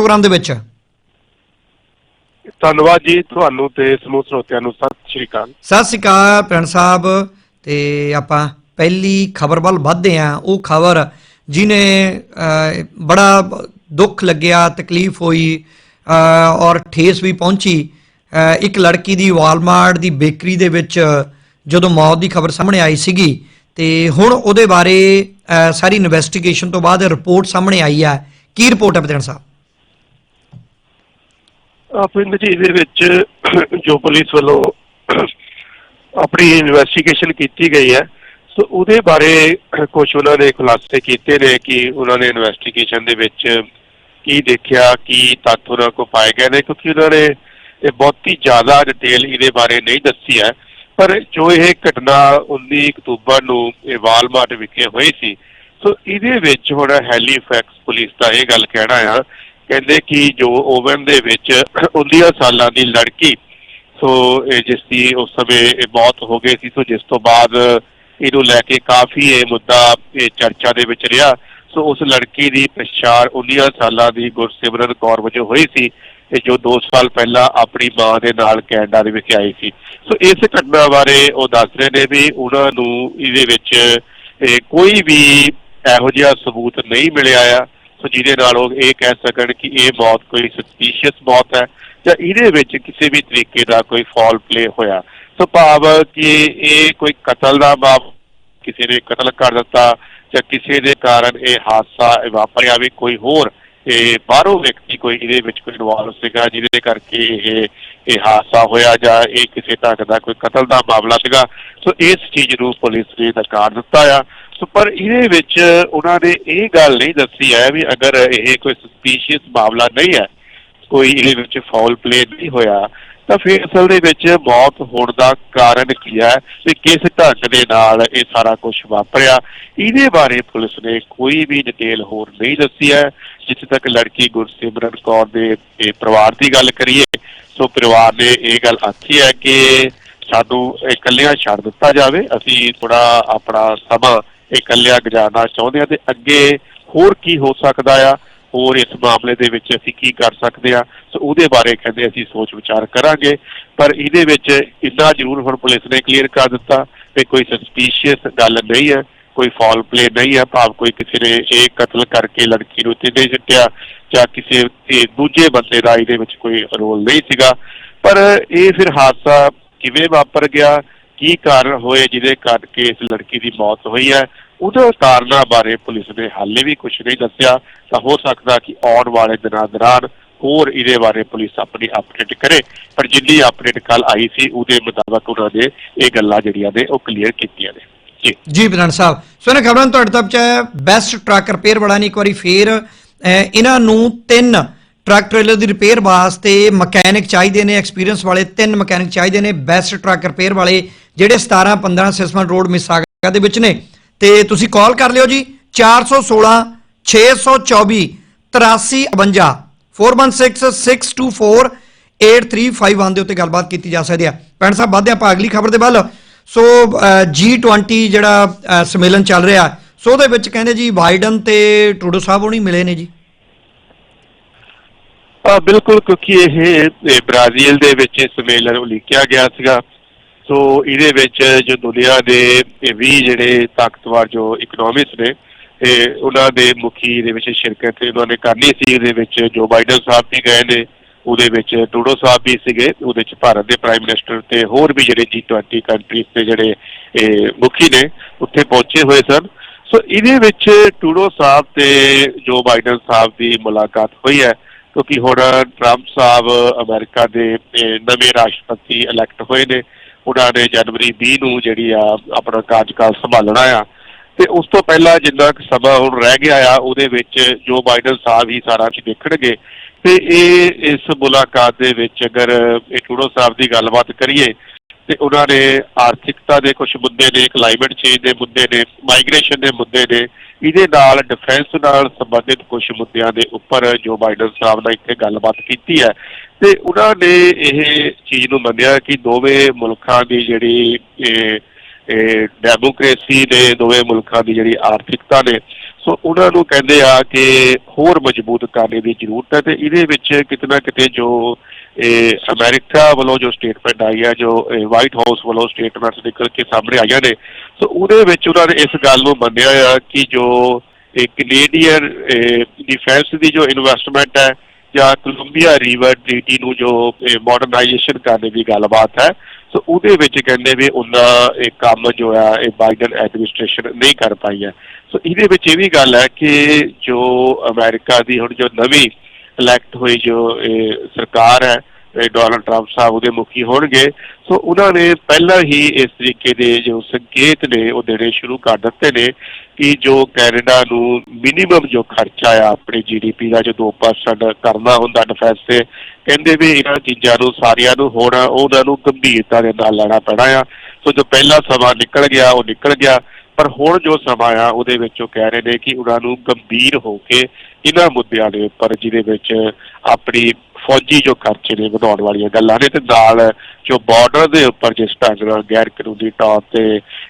Programme ਦੇ ਵਿੱਚ। ਧੰਨਵਾਦ ਜੀ ਤੁਹਾਨੂੰ ਤੇ ਸਮੂਹ ਸਰੋਤਿਆਂ ਨੂੰ। ਸਤਿ ਸ਼੍ਰੀ ਅਕਾਲ। ਸਤਿ ਸ਼੍ਰੀ ਅਕਾਲ ਪ੍ਰਣ ਸਾਹਿਬ। ਤੇ ਆਪਾਂ ਪਹਿਲੀ ਖਬਰ ਵੱਲ ਵਧਦੇ ਆਂ ਉਹ ਖਬਰ ਜਿਨੇ ਬੜਾ ਦੁੱਖ ਲੱਗਿਆ ਤਕਲੀਫ ਹੋਈ ਔਰ ਠੇਸ ਵੀ ਪਹੁੰਚੀ ਇੱਕ ਲੜਕੀ ਦੀ ਵਾਲਮਾਰਟ ਦੀ ਬੇਕਰੀ ਦੇ ਵਿੱਚ ਜਦੋਂ ਮੌਤ ਦੀ ਖਬਰ ਸਾਹਮਣੇ ਆਈ ਸੀਗੀ। ਤੇ ਹੁਣ ਉਹਦੇ ਬਾਰੇ ਸਾਰੀ ਇਨਵੈਸਟੀਗੇਸ਼ਨ ਤੋਂ ਬਾਅਦ ਰਿਪੋਰਟ ਸਾਹਮਣੇ ਆਈ ਹੈ। ਕੀ ਰਿਪੋਰਟ ਹੈ ਪਤਨ ਸਾਹਿਬ? ਪਿੰਡ ਜੀ ਦੇ ਵਿੱਚ ਜੋ ਪੁਲਿਸ ਵੱਲੋਂ ਆਪਣੀ ਇਨਵੈਸਟੀਗੇਸ਼ਨ ਕੀਤੀ ਗਈ ਹੈ, ਸੋ ਉਹਦੇ ਬਾਰੇ ਕੁਝ ਉਹਨਾਂ ਨੇ ਖੁਲਾਸੇ ਕੀਤੇ ਨੇ ਕਿ ਉਹਨਾਂ ਨੇ ਇਨਵੈਸਟੀਗੇਸ਼ਨ ਦੇ ਵਿੱਚ ਕੀ ਦੇਖਿਆ, ਕੀ ਤੱਥ ਉਹਨਾਂ ਕੋ ਪਾਏ ਗਏ ਨੇ, ਕਿਉਂਕਿ ਉਹਨਾਂ ਨੇ ਇਹ ਬਹੁਤੀ ਜ਼ਿਆਦਾ ਡਿਟੇਲ ਇਹਦੇ ਬਾਰੇ ਨਹੀਂ ਦੱਸੀ ਹੈ। ਪਰ ਜੋ ਇਹ ਘਟਨਾ 19 ਅਕਤੂਬਰ ਨੂੰ ਇਹ ਵਾਲਮਾਰਟ ਵਿਖੇ ਹੋਈ ਸੀ, ਸੋ ਇਹਦੇ ਵਿੱਚ ਹੁਣ ਹੈਲੀਫੈਕਸ ਪੁਲਿਸ ਦਾ ਇਹ ਗੱਲ ਕਹਿਣਾ ਆ ਕਹਿੰਦੇ ਕਿ ਜੋ ਓਵਨ ਦੇ ਵਿੱਚ 19 ਸਾਲਾਂ ਦੀ ਲੜਕੀ, ਸੋ ਇਹ ਜਿਸ ਦੀ ਉਸ ਸਮੇਂ ਇਹ ਮੌਤ ਹੋ ਗਈ ਸੀ, ਸੋ ਜਿਸ ਤੋਂ ਬਾਅਦ ਇਹਨੂੰ ਲੈ ਕੇ ਕਾਫੀ ਇਹ ਮੁੱਦਾ, ਇਹ ਚਰਚਾ ਦੇ ਵਿੱਚ ਰਿਹਾ। ਸੋ ਉਸ ਲੜਕੀ ਦੀ ਪਛਾਣ 19 ਸਾਲਾਂ ਦੀ ਗੁਰਸਿਮਰਨ ਕੌਰ ਵਜੋਂ ਹੋਈ ਸੀ ਤੇ ਜੋ 2 ਸਾਲ ਪਹਿਲਾਂ ਆਪਣੀ ਮਾਂ ਦੇ ਨਾਲ ਕੈਨੇਡਾ ਦੇ ਵਿੱਚ ਆਈ ਸੀ। ਸੋ ਇਸ ਘਟਨਾ ਬਾਰੇ ਉਹ ਦੱਸ ਰਹੇ ਨੇ ਵੀ ਉਹਨਾਂ ਨੂੰ ਇਹਦੇ ਵਿੱਚ ਇਹ ਕੋਈ ਵੀ ਇਹੋ ਜਿਹਾ ਸਬੂਤ ਨਹੀਂ ਮਿਲਿਆ ਆ। ਸੋ ਜਿਹਦੇ ਨਾਲ ਉਹ ਇਹ ਕਹਿ ਸਕਣ ਕਿ ਇਹ ਮੌਤ ਕੋਈ ਸਸਪੀਸ਼ੀਅਸ ਮੌਤ ਹੈ ਜਾਂ ਇਹਦੇ ਵਿੱਚ ਕਿਸੇ ਵੀ ਤਰੀਕੇ ਦਾ ਕੋਈ ਫਾਲ ਪਲੇ ਹੋਇਆ। ਸੋ ਭਾਵ ਕਿ ਇਹ ਕੋਈ ਕਤਲ ਦਾ ਬਾਬ ਕਿਸੇ ਨੇ ਕਤਲ ਕਰ ਦਿੱਤਾ ਜਾਂ ਕਿਸੇ ਦੇ ਕਾਰਨ ਇਹ ਹਾਦਸਾ ਵਾਪਰਿਆ ਵੀ ਕੋਈ ਹੋਰ, ਇਹ ਬਾਹਰੋਂ ਵਿਅਕਤੀ ਕੋਈ ਇਹਦੇ ਵਿੱਚ ਕੋਈ ਇਨਵੋਲਵ ਸੀਗਾ ਜਿਹਦੇ ਕਰਕੇ ਇਹ ਇਹ ਹਾਦਸਾ ਹੋਇਆ ਜਾਂ ਇਹ ਕਿਸੇ ਢੰਗ ਦਾ ਕੋਈ ਕਤਲ ਦਾ ਮਾਮਲਾ ਸੀਗਾ। ਸੋ ਇਸ ਚੀਜ਼ ਨੂੰ ਪੁਲਿਸ ਨੇ ਨਕਾਰ ਦਿੱਤਾ ਆ। ਸੋ ਪਰ ਇਹਦੇ ਵਿੱਚ ਉਹਨਾਂ ਨੇ ਇਹ ਗੱਲ ਨਹੀਂ ਦੱਸੀ ਹੈ ਵੀ ਅਗਰ ਇਹ ਕੋਈ ਸਸਪੀਸ਼ੀਅਸ ਮਾਮਲਾ ਨਹੀਂ ਹੈ, ਕੋਈ ਇਹਦੇ ਵਿੱਚ ਫਾਉਲ ਪਲੇ ਨਹੀਂ ਹੋਇਆ, ਤਾਂ ਫਿਰ ਅਸਲ ਦੇ ਵਿੱਚ ਮੌਤ ਹੋਣ ਦਾ ਕਾਰਨ ਕੀ ਹੈ ਤੇ ਕਿਸ ਢੰਗ ਦੇ ਨਾਲ ਇਹ ਸਾਰਾ ਕੁਝ ਵਾਪਰਿਆ, ਇਹਦੇ ਬਾਰੇ ਪੁਲਿਸ ਨੇ ਕੋਈ ਵੀ ਡਿਟੇਲ ਹੋਰ ਨਹੀਂ ਦੱਸੀ ਹੈ, ਜਿੱਥੇ ਤੱਕ ਲੜਕੀ ਗੁਰਸਿਮਰਨ ਕੌਰ ਦੇ ਪਰਿਵਾਰ ਦੀ ਗੱਲ ਕਰੀਏ, ਸੋ ਪਰਿਵਾਰ ਨੇ ਇਹ ਗੱਲ ਆਖੀ ਹੈ ਕਿ ਸਾਨੂੰ ਇਕੱਲਿਆਂ ਛੱਡ ਦਿੱਤਾ ਜਾਵੇ, ਅਸੀਂ ਥੋੜਾ ਆਪਣਾ ਸਮਾਂ ਇਹ ਇਕੱਲਿਆਂ ਗੁਜ਼ਾਰਨਾ ਚਾਹੁੰਦੇ ਹਾਂ ਤੇ ਅੱਗੇ ਹੋਰ ਕੀ ਹੋ ਸਕਦਾ ਆ? ਹੋਰ ਇਸ ਮਾਮਲੇ ਦੇ ਵਿੱਚ ਅਸੀਂ ਕੀ ਕਰ ਸਕਦੇ ਆ? ਸੋ ਉਹਦੇ ਬਾਰੇ ਕਹਿੰਦੇ ਅਸੀਂ ਸੋਚ ਵਿਚਾਰ ਕਰਾਂਗੇ। ਪਰ ਇਹਦੇ ਵਿੱਚ ਇੰਨਾ ਜ਼ਰੂਰ ਹੁਣ ਪੁਲਿਸ ਨੇ ਕਲੀਅਰ ਕਰ ਦਿੱਤਾ ਕਿ ਕੋਈ ਸਸਪੀਸ਼ੀਅਸ ਗੱਲ ਨਹੀਂ ਹੈ, ਕੋਈ ਫਾਲ ਪਲੇ ਨਹੀਂ ਹੈ, ਭਾਵ ਕੋਈ ਕਿਸੇ ਨੇ ਇਹ ਕਤਲ ਕਰਕੇ ਲੜਕੀ ਨੂੰ ਤੇ ਨਹੀਂ ਸਿੱਟਿਆ ਜਾਂ ਕਿਸੇ ਦੂਜੇ ਬੰਦੇ ਦਾ ਇਹਦੇ ਵਿੱਚ ਕੋਈ ਰੋਲ ਨਹੀਂ ਸੀਗਾ। ਪਰ ਇਹ ਫਿਰ ਹਾਦਸਾ ਕਿਵੇਂ ਵਾਪਰ ਗਿਆ? ਕੀ ਕਾਰਨ ਹੋਏ ਜਿਹਦੇ ਕਰਕੇ ਇਸ ਲੜਕੀ ਦੀ ਮੌਤ ਹੋਈ ਹੈ? ਉਹਦੇ ਕਾਰਨਾਂ ਬਾਰੇ ਪੁਲਿਸ ਨੇ ਹਾਲੇ ਵੀ ਕੁਝ ਨਹੀਂ ਦੱਸਿਆ। ਤਾਂ ਹੋ ਸਕਦਾ ਕਿ ਆਉਣ ਵਾਲੇ ਦਿਨਾਂ ਦੌਰਾਨ ਹੋਰ ਇਹਦੇ ਬਾਰੇ ਪੁਲਿਸ ਆਪਣੀ ਅਪਡੇਟ ਕਰੇ। ਪਰ ਜਿੰਨੀ ਅਪਡੇਟ ਕੱਲ ਆਈ ਸੀ, ਉਹਦੇ ਮੁਤਾਬਕ ਉਹਨਾਂ ਨੇ ਇਹ ਗੱਲਾਂ ਜਿਹੜੀਆਂ ਨੇ ਉਹ ਕਲੀਅਰ ਕੀਤੀਆਂ ਨੇ। ਜੀ। ਜੀ ਪ੍ਰਧਾਨ ਸਾਹਿਬ। ਸੋ ਇਹਨਾਂ ਖਬਰਾਂ ਨੂੰ ਤੁਹਾਡੇ ਤੱਕ ਚਾਹੇ ਬੈਸਟ ਟਰੱਕ ਰਿਪੇਅਰ ਵਾਲਾ ਨੇ ਇੱਕ ਵਾਰੀ ਫੇਰ ਇਹਨਾਂ ਨੂੰ ਤਿੰਨ ਟਰੱਕ ਟ੍ਰੇਲਰ ਦੀ ਰਿਪੇਅਰ ਵਾਸਤੇ ਮਕੈਨਿਕ ਚਾਹੀਦੇ ਨੇ, ਐਕਸਪੀਰੀਅੰਸ ਵਾਲੇ ਤਿੰਨ ਮਕੈਨਿਕ ਚਾਹੀਦੇ ਨੇ, ਬੈਸਟ ਟਰੱਕ ਰਿਪੇਅਰ ਵਾਲੇ ਜਿਹੜੇ 17 15 ਸਿਸਮਨ ਰੋਡ ਮਿਸਾਗਾ ਦੇ ਵਿੱਚ ਨੇ। ਤੇ ਤੁਸੀਂ ਕਾਲ ਕਰ ਲਿਓ ਜੀ 416 624 8352 416624 8351 ਦੇ ਉੱਤੇ ਗੱਲਬਾਤ ਕੀਤੀ ਜਾ ਸਕਦੀ ਹੈ। ਪੈਣ ਸਾਹਿਬ, ਵਾਧੇ ਆਪਾਂ ਅਗਲੀ ਖਬਰ ਦੇ ਵੱਲ। ਸੋ G20 ਜਿਹੜਾ ਸੰਮੇਲਨ ਚੱਲ ਰਿਹਾ, ਸੋ ਉਹਦੇ ਵਿੱਚ ਕਹਿੰਦੇ ਜੀ ਬਾਈਡਨ ਤੇ ਟਰੂਡੋ ਸਾਹਿਬ ਉਹ ਨਹੀਂ ਮਿਲੇ ਨੇ ਜੀ। ਆ ਬਿਲਕੁਲ ਕਿਉਂਕਿ ਇਹ ਬ੍ਰਾਜ਼ੀਲ ਦੇ ਵਿੱਚ ਇਹ ਸੰਮੇਲਨ ਉਲੀਕਿਆ ਗਿਆ ਸੀਗਾ। ਸੋ ਇਹਦੇ ਵਿੱਚ ਜੋ ਦੁਨੀਆ ਦੇ ਇਹ 20 ਜਿਹੜੇ ਤਾਕਤਵਰ ਜੋ ਇਕਨੋਮਿਸਟ ਨੇ, ਇਹ ਉਹਨਾਂ ਦੇ ਮੁਖੀ ਦੇ ਵਿੱਚ ਸ਼ਿਰਕਤ ਉਹਨਾਂ ਨੇ ਕਰਨੀ ਸੀ। ਇਹਦੇ ਵਿੱਚ ਜੋ ਬਾਈਡਨ ਸਾਹਿਬ ਵੀ ਗਏ ਨੇ, ਉਹਦੇ ਵਿੱਚ ਟੂਡੋ ਸਾਹਿਬ ਵੀ ਸੀਗੇ, ਉਹਦੇ ਵਿੱਚ ਭਾਰਤ ਦੇ ਪ੍ਰਾਈਮ ਮਿਨਿਸਟਰ ਤੇ ਹੋਰ ਵੀ ਜਿਹੜੇ G20 ਕੰਟਰੀਜ਼ ਦੇ ਜਿਹੜੇ ਇਹ ਮੁਖੀ ਨੇ, ਉੱਥੇ ਪਹੁੰਚੇ ਹੋਏ ਸਨ। ਸੋ ਇਹਦੇ ਵਿੱਚ ਟੂਡੋ ਸਾਹਿਬ ਤੇ ਜੋ ਬਾਈਡਨ ਸਾਹਿਬ ਦੀ ਮੁਲਾਕਾਤ ਹੋਈ ਹੈ। ਕਿਉਂਕਿ ਹੁਣ ਟਰੰਪ ਸਾਹਿਬ ਅਮਰੀਕਾ ਦੇ ਨਵੇਂ ਰਾਸ਼ਟਰਪਤੀ ਇਲੈਕਟ ਹੋਏ ਨੇ, ਉਹਨਾਂ ਨੇ ਜਨਵਰੀ 20 ਨੂੰ ਜਿਹੜੀ ਆ, ਆਪਣਾ ਕਾਰਜਕਾਲ ਸੰਭਾਲਣਾ ਆ। ਤੇ ਉਸ ਤੋਂ ਪਹਿਲਾਂ ਜਿੰਨਾ ਕੁ ਸਮਾਂ ਹੁਣ ਰਹਿ ਗਿਆ ਆ, ਉਹਦੇ ਵਿੱਚ ਜੋ ਬਾਈਡਨ ਸਾਹਿਬ ਹੀ ਸਾਰਾ ਕੁਝ ਦੇਖਣਗੇ। ਤੇ ਇਹ ਇਸ ਮੁਲਾਕਾਤ ਦੇ ਵਿੱਚ ਅਗਰ ਇਹ ਟਰੂਡੋ ਸਾਹਿਬ ਦੀ ਗੱਲਬਾਤ ਕਰੀਏ ਤੇ ਉਹਨਾਂ ਨੇ ਆਰਥਿਕਤਾ ਦੇ ਕੁਝ ਮੁੱਦੇ ਨੇ ਕਲਾਈਮੇਟ ਚੇਂਜ ਦੇ ਮੁੱਦੇ ਨੇ ਮਾਈਗ੍ਰੇਸ਼ਨ ਦੇ ਮੁੱਦੇ ਨੇ, ਇਹਦੇ ਨਾਲ ਡਿਫੈਂਸ ਨਾਲ ਸੰਬੰਧਿਤ ਕੁਝ ਮੁੱਦਿਆਂ ਦੇ ਉੱਪਰ ਜੋ ਬਾਈਡਨ ਸਾਹਿਬ ਨਾਲ ਇੱਥੇ ਗੱਲਬਾਤ ਕੀਤੀ ਹੈ। ਤੇ ਉਹਨਾਂ ਨੇ ਇਹ ਚੀਜ਼ ਨੂੰ ਮੰਨਿਆ ਕਿ ਦੋਵੇਂ ਮੁਲਕਾਂ ਦੀ ਜਿਹੜੀ ਇਹ ਇਹ ਡੈਮੋਕ੍ਰੇਸੀ ਦੇ ਦੋਵੇਂ ਮੁਲਕਾਂ ਦੀ ਜਿਹੜੀ ਆਰਥਿਕਤਾ ਨੇ, ਸੋ ਉਹਨਾਂ ਨੂੰ ਕਹਿੰਦੇ ਆ ਕਿ ਹੋਰ ਮਜ਼ਬੂਤ ਕਰਨੇ ਦੀ ਜ਼ਰੂਰਤ ਹੈ ਤੇ ਇਹਦੇ ਵਿੱਚ ਕਿਤੇ ਨਾ ਕਿਤੇ ਜੋ ਇਹ ਅਮਰੀਕਾ ਵੱਲੋਂ ਜੋ ਸਟੇਟਮੈਂਟ ਆਈ ਹੈ, ਜੋ ਵਾਈਟ ਹਾਊਸ ਵੱਲੋਂ ਸਟੇਟਮੈਂਟਸ ਨਿਕਲ ਕੇ ਸਾਹਮਣੇ ਆਈਆਂ ਨੇ, ਸੋ ਉਹਦੇ ਵਿੱਚ ਉਹਨਾਂ ਨੇ ਇਸ ਗੱਲ ਨੂੰ ਮੰਨਿਆ ਆ ਕਿ ਜੋ ਇਹ ਕੈਨੇਡੀਅਨ ਡਿਫੈਂਸ ਦੀ ਜੋ ਇਨਵੈਸਟਮੈਂਟ ਹੈ, ਜਾਂ ਕੋਲੰਬੀਆ ਰਿਵਰ ਟ੍ਰੀਟੀ ਨੂੰ ਜੋ ਮਾਡਰਨਾਈਜੇਸ਼ਨ ਕਰਨ ਦੀ ਗੱਲਬਾਤ ਹੈ, ਸੋ ਉਹਦੇ ਵਿੱਚ ਕਹਿੰਦੇ ਵੀ ਉਹਨਾਂ ਇਹ ਕੰਮ ਜੋ ਆ, ਇਹ ਬਾਈਡਨ ਐਡਮਿਨਿਸਟ੍ਰੇਸ਼ਨ ਨਹੀਂ ਕਰ ਪਾਈ ਹੈ। ਸੋ ਇਹਦੇ ਵਿੱਚ ਇਹ ਵੀ ਗੱਲ ਹੈ ਕਿ ਜੋ ਅਮਰੀਕਾ ਦੀ ਹੁਣ ਜੋ ਨਵੀਂ ਇਲੈਕਟ ਹੋਈ ਜੋ ਇਹ ਸਰਕਾਰ ਹੈ ਡੋਨਾਲਡ ਟਰੰਪ ਸਾਹਿਬ ਉਹਦੇ ਮੁਖੀ ਹੋਣਗੇ। ਸੋ ਉਹਨਾਂ ਨੇ ਪਹਿਲਾਂ ਹੀ ਇਸ ਤਰੀਕੇ ਦੇ ਜੋ ਸੰਕੇਤ ਨੇ, ਉਹ ਦੇਣੇ ਸ਼ੁਰੂ ਕਰ ਦਿੱਤੇ ਨੇ ਕਿ ਜੋ ਕੈਨੇਡਾ ਨੂੰ ਮਿਨੀਮਮ ਜੋ ਖਰਚਾ ਆ ਆਪਣੀ ਜੀਡੀਪੀ ਦਾ ਜੋ 2% ਕਰਨਾ ਹੁੰਦਾ ਡਿਫੈਂਸ ਤੇ, ਕਹਿੰਦੇ ਵੀ ਇਹਨਾਂ ਚੀਜ਼ਾਂ ਨੂੰ, ਸਾਰਿਆਂ ਨੂੰ ਹੁਣ ਉਹਨਾਂ ਨੂੰ ਗੰਭੀਰਤਾ ਦੇ ਨਾਲ ਲੈਣਾ ਪੈਣਾ ਆ। ਸੋ ਜੋ ਪਹਿਲਾ ਸਮਾਂ ਨਿਕਲ ਗਿਆ, ਉਹ ਨਿਕਲ ਗਿਆ। ਪਰ ਹੁਣ ਜੋ ਸਮਾਂ ਆ, ਉਹਦੇ ਵਿੱਚ ਉਹ ਕਹਿ ਰਹੇ ਨੇ ਕਿ ਉਹਨਾਂ ਨੂੰ ਗੰਭੀਰ ਹੋ ਕੇ ਇਹਨਾਂ ਮੁੱਦਿਆਂ ਦੇ ਉੱਪਰ, ਜਿਹਦੇ ਵਿੱਚ ਆਪਣੀ ਫੌਜੀ ਜੋ ਖਰਚੇ ਨੇ ਵਧਾਉਣ ਵਾਲੀਆਂ ਗੱਲਾਂ ਨੇ ਤੇ ਨਾਲ ਜੋ ਬਾਰਡਰ ਦੇ ਉੱਪਰ ਜਿਸ ਢੰਗ ਨਾਲ ਗੈਰ ਕਾਨੂੰਨੀ ਤੌਰ ਤੇ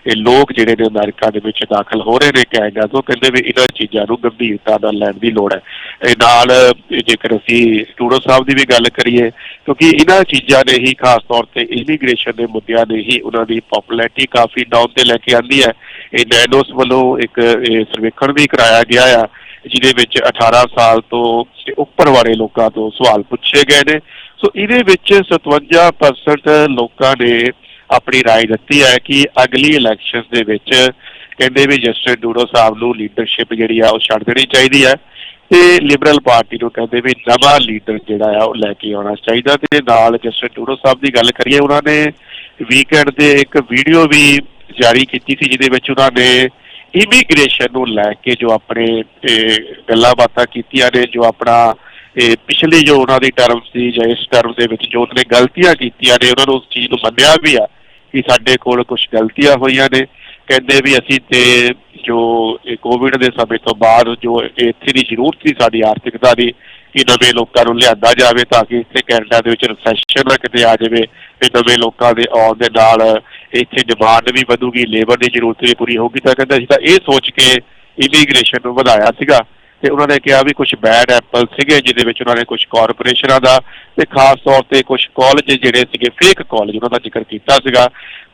ਇਹ ਲੋਕ ਜਿਹੜੇ ਨੇ ਅਮਰੀਕਾ ਦੇ ਵਿੱਚ ਦਾਖਲ ਹੋ ਰਹੇ ਨੇ ਕੈਨੇਡਾ ਤੋਂ ਕਹਿੰਦੇ ਵੀ ਇਹਨਾਂ ਚੀਜ਼ਾਂ ਨੂੰ ਗੰਭੀਰਤਾ ਨਾਲ ਲੈਣ ਦੀ ਲੋੜ ਹੈ। ਇਹ ਨਾਲ ਜੇਕਰ ਅਸੀਂ ਟੂਡੋ ਸਾਹਿਬ ਦੀ ਵੀ ਗੱਲ ਕਰੀਏ, ਕਿਉਂਕਿ ਇਹਨਾਂ ਚੀਜ਼ਾਂ ਨੇ ਹੀ ਖਾਸ ਤੌਰ ਤੇ ਇਮੀਗ੍ਰੇਸ਼ਨ ਦੇ ਮੁੱਦਿਆਂ ਨੇ ਹੀ ਉਹਨਾਂ ਦੀ ਪਪੂਲੈਰਿਟੀ ਕਾਫੀ ਡਾਊਨ ਤੇ ਲੈ ਕੇ ਆਂਦੀ ਹੈ। ਇਹ ਨੈਨੋਸ ਵੱਲੋਂ ਇੱਕ ਇਹ ਸਰਵੇਖਣ ਵੀ ਕਰਾਇਆ ਗਿਆ ਆ ਜਿਹਦੇ ਵਿੱਚ 18 ਸਾਲ ਤੋਂ ਤੇ ਉੱਪਰ ਵਾਲੇ ਲੋਕਾਂ ਤੋਂ ਸਵਾਲ ਪੁੱਛੇ ਗਏ ਨੇ ਸੋ ਇਹਦੇ ਵਿੱਚ 57% ਲੋਕਾਂ ਨੇ ਆਪਣੀ رائے ਦਿੱਤੀ ਹੈ ਕਿ ਅਗਲੀ ਇਲੈਕਸ਼ਨਸ ਦੇ ਵਿੱਚ ਕਹਿੰਦੇ ਵੀ ਜਸਟਿਨ ਡੂਡੋ ਸਾਹਿਬ ਨੂੰ ਲੀਡਰਸ਼ਿਪ ਜਿਹੜੀ ਆ ਉਹ ਛੱਡ ਦੇਣੀ ਚਾਹੀਦੀ ਹੈ ਤੇ ਲਿਬਰਲ ਪਾਰਟੀ ਨੂੰ ਕਹਿੰਦੇ ਵੀ ਨਵਾਂ ਲੀਡਰ ਜਿਹੜਾ ਆ ਉਹ ਲੈ ਕੇ ਆਉਣਾ ਚਾਹੀਦਾ ਤੇ ਨਾਲ ਜਸਟਿਨ ਡੂਡੋ ਸਾਹਿਬ ਦੀ ਗੱਲ ਕਰੀਏ ਉਹਨਾਂ ਨੇ ਵੀਕਐਂਡ ਦੇ ਇੱਕ ਵੀਡੀਓ ਵੀ ਜਾਰੀ ਕੀਤੀ ਸੀ ਜਿਹਦੇ ਵਿੱਚ ਉਹਨਾਂ ਨੇ ਇਮੀਗ੍ਰੇਸ਼ਨ ਨੂੰ ਲੈ ਕੇ ਜੋ ਆਪਣੇ ਗੱਲਾਂ ਬਾਤਾਂ ਕੀਤੀਆਂ ਨੇ, ਜੋ ਆਪਣਾ ਇਹ ਪਿਛਲੀ ਜੋ ਉਹਨਾਂ ਦੀ ਟਰਮ ਸੀ ਜਾਂ ਇਸ ਟਰਮ ਦੇ ਵਿੱਚ ਜੋ ਉਹਨੇ ਗਲਤੀਆਂ ਕੀਤੀਆਂ ਨੇ, ਉਹਨਾਂ ਨੂੰ ਉਸ ਚੀਜ਼ ਨੂੰ ਮੰਨਿਆ ਵੀ ਆ ਕਿ ਸਾਡੇ ਕੋਲ ਕੁਝ ਗਲਤੀਆਂ ਹੋਈਆਂ ਨੇ। ਕਹਿੰਦੇ ਵੀ ਅਸੀਂ ਤੇ ਜੋ ਇਹ ਕੋਵਿਡ ਦੇ ਸਮੇਂ ਤੋਂ ਬਾਅਦ ਜੋ ਇੱਥੇ ਦੀ ਜ਼ਰੂਰਤ ਸੀ, ਸਾਡੀ ਆਰਥਿਕਤਾ ਦੀ ਕਿ ਨਵੇਂ ਲੋਕਾਂ ਨੂੰ ਲਿਆਂਦਾ ਜਾਵੇ ਤਾਂ ਕਿ ਇੱਥੇ ਕੈਨੇਡਾ ਦੇ ਵਿੱਚ ਰਿਸੈਸ਼ਨ ਨਾ ਕਿਤੇ ਆ ਜਾਵੇ ਤੇ ਨਵੇਂ ਲੋਕਾਂ ਦੇ ਆਉਣ ਦੇ ਨਾਲ ਇੱਥੇ ਡਿਮਾਂਡ ਵੀ ਵਧੂਗੀ ਲੇਬਰ ਦੀ ਜ਼ਰੂਰਤ ਵੀ ਪੂਰੀ ਹੋਊਗੀ। ਤਾਂ ਕਹਿੰਦੇ ਅਸੀਂ ਤਾਂ ਇਹ ਸੋਚ ਕੇ ਇਮੀਗ੍ਰੇਸ਼ਨ ਨੂੰ ਵਧਾਇਆ ਸੀਗਾ। ਤੇ ਉਹਨਾਂ ਨੇ ਕਿਹਾ ਵੀ ਕੁਝ ਬੈਡ ਐਪਲ ਸੀਗੇ, ਜਿਹਦੇ ਵਿੱਚ ਉਹਨਾਂ ਨੇ ਕੁਝ ਕਾਰਪੋਰੇਸ਼ਨਾਂ ਦਾ ਤੇ ਖਾਸ ਤੌਰ ਤੇ ਕੁਝ ਕਾਲਜ ਜਿਹੜੇ ਸੀਗੇ ਫੇਕ ਕਾਲਜ ਉਹਨਾਂ ਦਾ ਜ਼ਿਕਰ ਕੀਤਾ ਸੀਗਾ।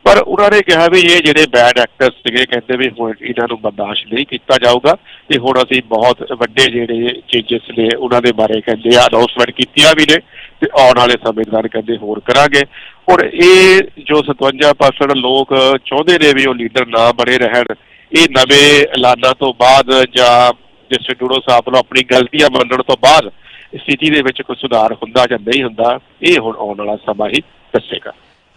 ਪਰ ਉਹਨਾਂ ਨੇ ਕਿਹਾ ਵੀ ਇਹ ਜਿਹੜੇ ਬੈਡ ਐਕਟਰਸ ਸੀਗੇ, ਕਹਿੰਦੇ ਵੀ ਹੁਣ ਇਹਨਾਂ ਨੂੰ ਬਰਦਾਸ਼ਤ ਨਹੀਂ ਕੀਤਾ ਜਾਊਗਾ ਤੇ ਹੁਣ ਅਸੀਂ ਬਹੁਤ ਵੱਡੇ ਜਿਹੜੇ ਚੇਂਜਸ ਨੇ ਉਹਨਾਂ ਦੇ ਬਾਰੇ ਕਹਿੰਦੇ ਆ ਅਨਾਉਂਸਮੈਂਟ ਕੀਤੀਆਂ ਵੀ ਨੇ ਤੇ ਆਉਣ ਵਾਲੇ ਸਮੇਂ ਦੌਰਾਨ ਕਹਿੰਦੇ ਹੋਰ ਕਰਾਂਗੇ। ਔਰ ਇਹ ਜੋ 57% ਲੋਕ ਚਾਹੁੰਦੇ ਨੇ ਵੀ ਉਹ ਲੀਡਰ ਨਾ ਬਣੇ ਰਹਿਣ, ਇਹ ਨਵੇਂ ਐਲਾਨਾਂ ਤੋਂ ਬਾਅਦ ਜਾਂ ਜਿਸ ਡੂਡੋ ਸਾਹਿਬ ਵੱਲੋਂ ਆਪਣੀ ਗਲਤੀਆਂ ਮੰਨਣ ਤੋਂ ਬਾਅਦ ਸਥਿਤੀ ਦੇ ਵਿੱਚ ਕੋਈ ਸੁਧਾਰ ਹੁੰਦਾ ਜਾਂ ਨਹੀਂ ਹੁੰਦਾ ਇਹ ਹੁਣ ਆਉਣ ਵਾਲਾ ਸਮਾਂ ਹੀ ਦੱਸੇਗਾ।